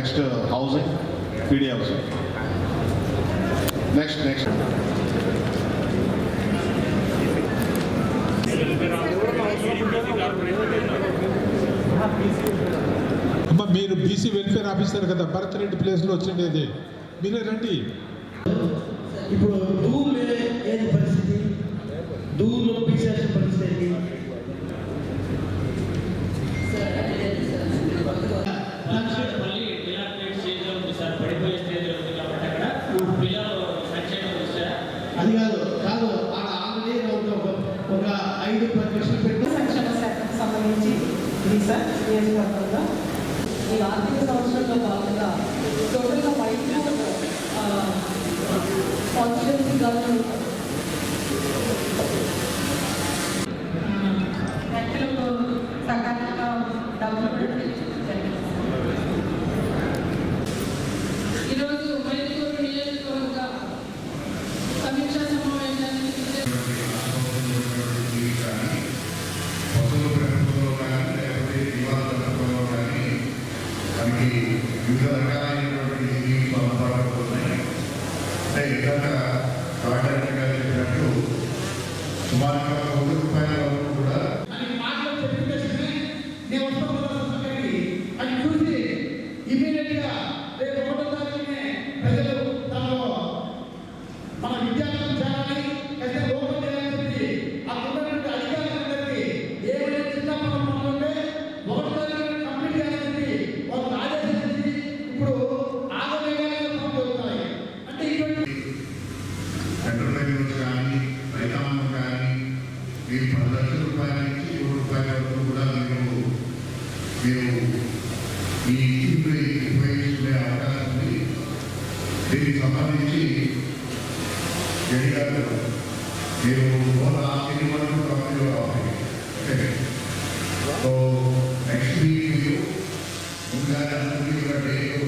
Next housing PD housing next next అమ్మ మీరు BC welfare officer కదా బర్త్ రెడ్డి ప్లేస్లో వచ్చిండేది. మీరే రండి. ఇప్పుడు ఆర్థిక సంవత్సరంలో భాగంగా టోటల్గా మైక్రో కాన్స్టిట్యున్సీ గవర్నమెంట్ అంటే ఇందాక రాజేంద్ర చెప్పినట్టు చెప్పినట్లు సుమారుగా కోటి రూపాయలు మీ పది లక్షల రూపాయల నుంచి మూడు రూపాయల వరకు కూడా మీరు మీరు ఈ స్కీమ్ని ఉపయోగించుకునే అవకాశం ఉంది. దీనికి సంబంధించి జరిగారు మీరు ఓలా ఆఖరి వరకు కంపెనీలో సో నెక్స్ట్ వీక్ మీరు ఇంకా డేట్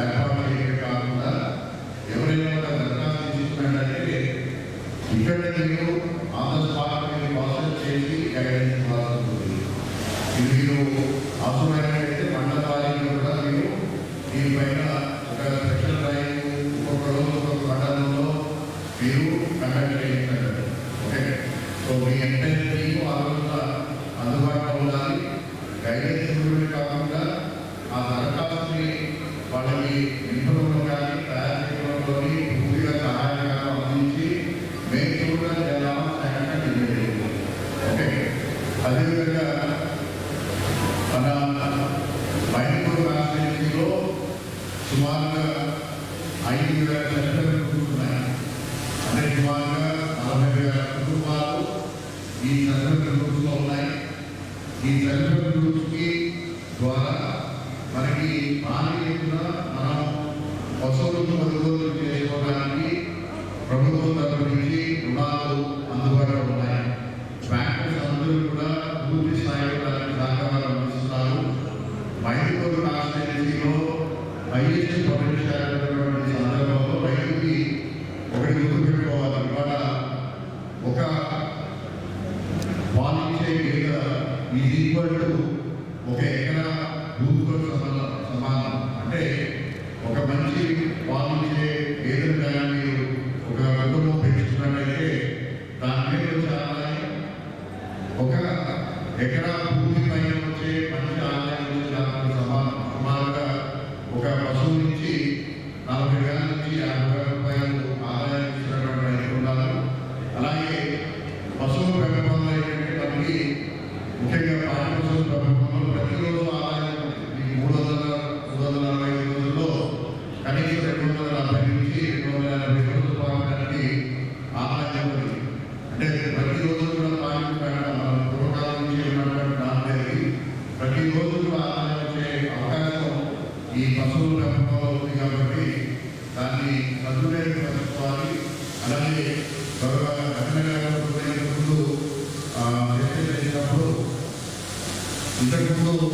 Amen. ఐదు లక్షల కుటుంబాలు అంటే సుమారుగా నలభై వేల కుటుంబాలు ఈ తల్లిదండ్రుల గ్రూప్లో ఉన్నాయి ఈ తల్లిదండ్రుల గ్రూప్కి ద్వారా మనకి భారీ ఎత్తున మనం పశువులను కొనుగోలు చేసుకోవడానికి ప్రభుత్వం తరపు నుంచి రుణాలు అందుబాటులో ఉన్నాయి బ్యాంకులు అందరూ కూడా పూర్తి స్థాయిలో దానికి సహకారం అందిస్తున్నారు మహిళ ఒక పాలించే గీత ఈజ్ ఈక్వల్ ఒక ఎకరా భూమితో సమానం. అంటే ఒక మంచి పాలించే గేదె అలాగే ఇంతకుముందు